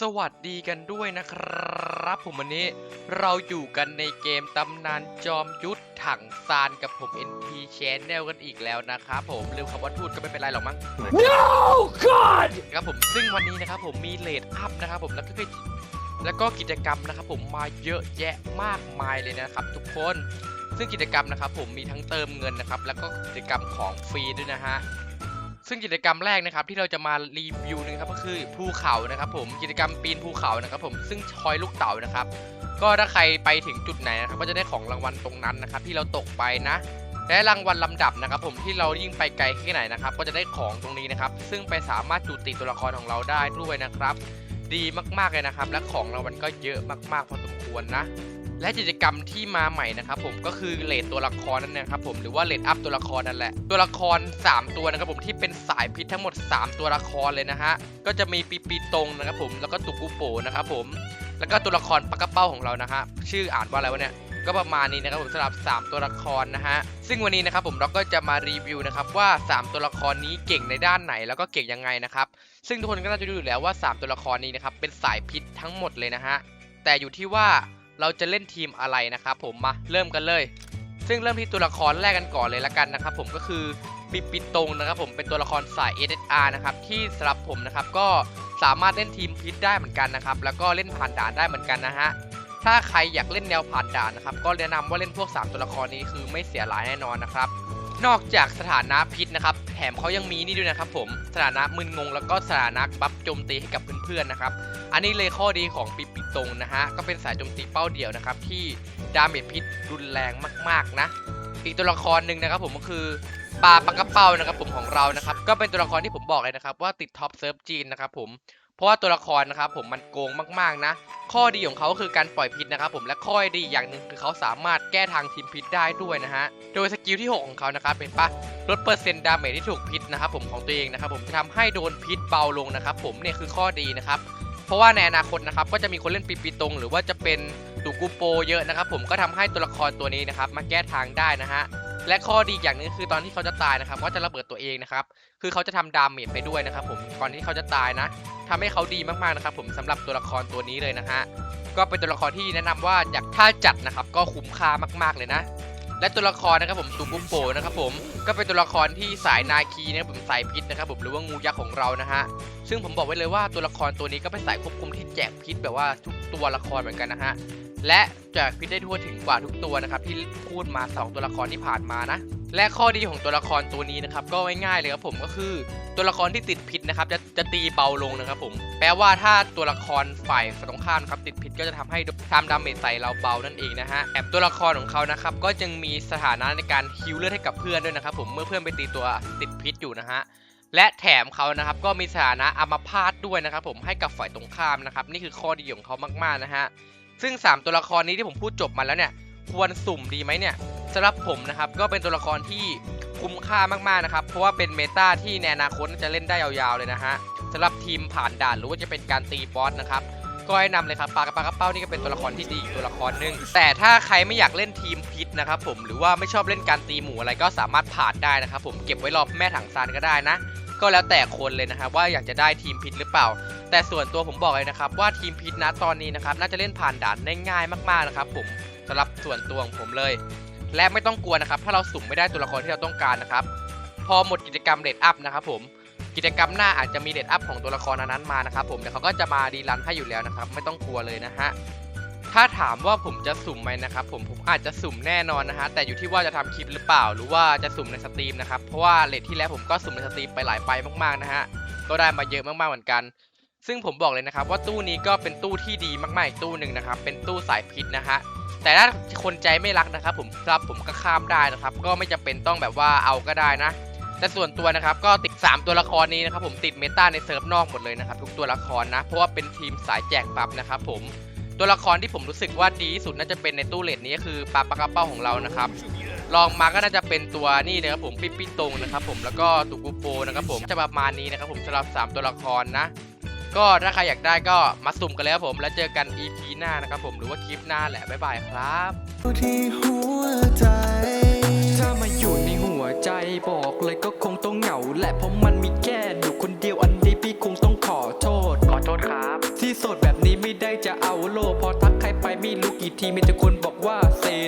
สวัสดีกันด้วยนะครับ ผมวันนี้เราอยู่กันในเกมตำนานจอมยุทธถังซานกับผม NT Channel กันอีกแล้วนะครับผมลืมคำว่าทูตก็ไม่เป็นไรหรอกมั้ง No, God! ครับผมซึ่งวันนี้นะครับผมมีเลดอัพนะครับผมแล้วก็แล้วก็กิจกรรมนะครับผมมาเยอะแยะมากมายเลยนะครับ ทุกคนซึ่งกิจกรรมนะครับผมมีทั้งเติมเงินนะครับแล้วก็กิจกรรมของฟรีด้วยนะฮะ ซึ่งกิจกรรมแรกนะครับที่เราจะมารีวิวนะครับก็คือภูเขานะครับผมกิจกรรมปีนภูเขานะครับผมซึ่งชอยลูกเต่านะครับ ก็ถ้าใครไปถึงจุดไหนนะครับก็จะได้ของรางวัลตรงนั้นนะครับ ที่เราตกไปนะและรางวัลลำดับนะครับ ผมที่เรายิ่งไปไกลแค่ไหนนะครับ ก็จะได้ของตรงนี้นะครับ ซึ่งไปสามารถจูติตัวละครของเราได้ด้วยนะครับ ดีมากๆเลยนะครับ และของรางวัลก็เยอะมากๆพอสมควรนะ และกิจกรรมที่มาใหม่นะครับผมก็คือเลดตัวละครนั่นนะครับผมหรือว่าเลดอัพตัวละครนั่นแหละ ตัวละคร 3 ตัวนะครับผมที่เป็นสายพิษทั้งหมด 3 ตัวละครเลยนะฮะก็จะมีปีปีตรงนะครับผมแล้วก็ตุกุโปนะครับผมแล้วก็ตัวละครปากกระเป้าของเรานะฮะชื่ออ่านว่าอะไรวะเนี่ยก็ประมาณนี้นะครับผมสำหรับ 3 ตัวละครนะฮะซึ่งวันนี้นะครับผมเราก็จะมารีวิวนะครับว่า 3 ตัวละครนี้เก่งในด้านไหนแล้วก็เก่งยังไงนะครับซึ่งทุกคนก็น่าจะรู้อยู่แล้วว่า 3 ตัวละครนี้นะครับเป็นสายพิษทั้งหมดเลยนะฮะแต่อยู่ที่ว่า เราจะเล่นทีมอะไรนะครับผมมาเริ่มกันเลย ซึ่งเริ่มที่ตัวละครแรกกันก่อนเลยละกันนะครับผมก็คือปิปิตงนะครับผมเป็นตัวละครสาย SSR นะครับที่สำหรับผมนะครับก็สามารถเล่นทีมพิษได้เหมือนกันนะครับแล้วก็เล่นผ่านด่านได้เหมือนกันนะฮะถ้าใครอยากเล่นแนวผ่านด่านนะครับก็แนะนำว่าเล่นพวก 3 ตัวละครนี้คือไม่เสียหลายแน่นอนนะครับ นอกจากสถานะพิษนะครับแถมเขายังมีนี่ด้วยนะครับผมสถานะมึนงงแล้วก็สถานะบัฟโจมตีให้กับเพื่อนๆนะครับ อันนี้เลยข้อดีของปิปิตงนะฮะก็เป็นสายโจมตีเป้าเดี่ยวนะครับที่ดาเมจพิษรุนแรงมากๆนะ อีกตัวละครหนึ่งนะครับผมก็คือปลาปักกระเป้านะครับผมของเรานะครับก็เป็นตัวละครที่ผมบอกเลยนะครับว่าติดท็อปเซิร์ฟจีนนะครับผม เพราะว่าตัวละครนะครับผมมันโกงมากๆนะ ข้อดีของเขาก็คือการปล่อยพิษนะครับผมและข้อดีอย่างหนึ่งคือเขาสามารถแก้ทางทีมพิษได้ด้วยนะฮะโดยสกิลที่ 6 ของเขานะครับเป็นปะลดเปอร์เซ็นต์ดาเมจที่ถูกพิษนะครับผมของตัวเองนะครับผมจะทำให้โดนพิษเบาลงนะครับผมเนี่ยคือข้อดีนะครับเพราะว่าในอนาคตนะครับก็จะมีคนเล่นปีปีตรง หรือว่าจะเป็นตูกูโปเยอะนะครับผมก็ทำให้ตัวละครตัวนี้นะครับมาแก้ทางได้นะฮะ และข้อดีอย่างหนึงคือตอนที่เขาจะตายนะครับก็จะระเบิดตัวเองนะครับ คือเขาจะทำดาเมจไปด้วยนะครับ ผมก่อนที่เขาจะตายนะทำให้เขาดีมากๆนะครับ ผมสำหรับตัวละครตัวนี้เลยนะฮะก็เป็นตัวละครที่แนะนำว่าอยากถ้าจัดนะครับ ก็คุ้มค่ามากๆเลยนะ และตัวละครนะครับผมตูบุโปนะครับผมก็เป็นตัวละครที่สายนาคีนะครับผมสายพิษนะครับผมหรือว่างูยักษ์ของเรานะฮะซึ่งผมบอกไว้เลยว่าตัวละครตัวนี้ก็เป็นสายควบคุมที่แจกพิษแบบว่าทุกตัวละครเหมือนกันนะฮะ และแจกพิษได้ทั่วถึงกว่าทุกตัวนะครับที่พูดมาสองตัวละครที่ผ่านมานะ และข้อดีของตัวละครตัวนี้นะครับก็ง่ายๆเลยครับผมก็คือตัวละครที่ติดพิษนะครับจะจะตีเบาลงนะครับผมแปลว่าถ้าตัวละครฝ่ายตรงข้ามครับติดพิษก็จะทำให้ทำดาเมจใส่เราเบานั่นเองนะฮะแอบตัวละครของเขานะครับก็ยังมีสถานะในการฮิวเลือดให้กับเพื่อนด้วยนะครับผมเมื่อเพื่อนไปตีตัวติดพิษอยู่นะฮะและแถมเขานะครับก็มีสถานะอัมาพาตด้วยนะครับผมให้กับฝ่ายตรงข้ามนะครับนี่คือข้อดีของเขามากๆนะฮะ ซึ่ง 3 ตัวละครนี้ที่ผมพูดจบมาแล้วเนี่ยควรสุ่มดีไหมเนี่ยสำหรับผมนะครับก็เป็นตัวละครที่คุ้มค่ามากๆนะครับเพราะว่าเป็นเมตาที่ในอนาคตจะเล่นได้ยาวๆเลยนะฮะสำหรับทีมผ่านด่านหรือว่าจะเป็นการตีบอสนะครับก็แนะนำเลยครับปลากระปากระเป้านี่ก็เป็นตัวละครที่ดีตัวละครหนึ่งแต่ถ้าใครไม่อยากเล่นทีมพิษนะครับผมหรือว่าไม่ชอบเล่นการตีหมูอะไรก็สามารถผ่านได้นะครับผมเก็บไว้รอบแม่ถังซานก็ได้นะ ก็แล้วแต่คนเลยนะครับว่าอยากจะได้ทีมพิษหรือเปล่า แต่ส่วนตัวผมบอกเลยนะครับว่าทีมพิษนะตอนนี้นะครับน่าจะเล่นผ่านด่านได้ง่ายมากๆนะครับผมสำหรับส่วนตัวของผมเลย และไม่ต้องกลัวนะครับถ้าเราสุ่มไม่ได้ตัวละครที่เราต้องการนะครับพอหมดกิจกรรมเดอัพนะครับผมกิจกรรมหน้าอาจจะมีเดอัพของตัวละครนั้นๆมานะครับผมเดี๋ยวเขาก็จะมาดีรันให้อยู่แล้วนะครับไม่ต้องกลัวเลยนะฮะ ถ้าถามว่าผมจะสุ่มไหมนะครับผมผมอาจจะสุ่มแน่นอนนะฮะแต่อยู่ที่ว่าจะทำคลิปหรือเปล่า หรือว่าจะสุ่มในสตรีมนะครับเพราะว่าเลทที่แล้วผมก็สุ่มในสตรีมไปหลายไปมากๆนะฮะก็ได้มาเยอะมากๆเหมือนกัน ซึ่งผมบอกเลยนะครับว่าตู้นี้ก็เป็นตู้ที่ดีมากๆอีกตู้หนึ่งนะครับเป็นตู้สายพิษนะฮะแต่ถ้าคนใจไม่รักนะครับ ผมครับผมก็ข้ามได้นะครับ ก็ไม่จำเป็นต้องแบบว่าเอาก็ได้นะแต่ส่วนตัวนะครับก็ติด 3 ตัวละครนี้นะครับผมติดเมตาในเซิร์ฟนอกหมดเลยนะครับทุกตัวละครนะเพราะว่าเป็นทีมสายแจกบัฟนะครับผม ตัวละครที่ผมรู้สึกว่าดีที่สุดน่าจะเป็นในตู้เลดนี้ก็คือปลาปลากระเป้าของเรานะครับลองมาก็น่าจะเป็นตัวนี่นะครับผมปิ๊ปปี้ตรงนะครับผมแล้วก็ตุกุโปนะครับผมจะประมาณนี้นะครับผมสำหรับ 3 ตัวละครนะ ก็ถ้าใครอยากได้ก็มาสุ่มกันเลยครับผมแล้วเจอกัน EP หน้านะครับผมหรือว่าคลิปหน้าแหละบ๊ายบายครับที่หัวใจถ้ามาอยู่ในหัวใจบอกเลยก็คงต้องเหงาแหละเพราะมันมีแค่หนูคนเดียวอัน ไม่รู้กี่ทีมีแต่คนบอกว่าเซน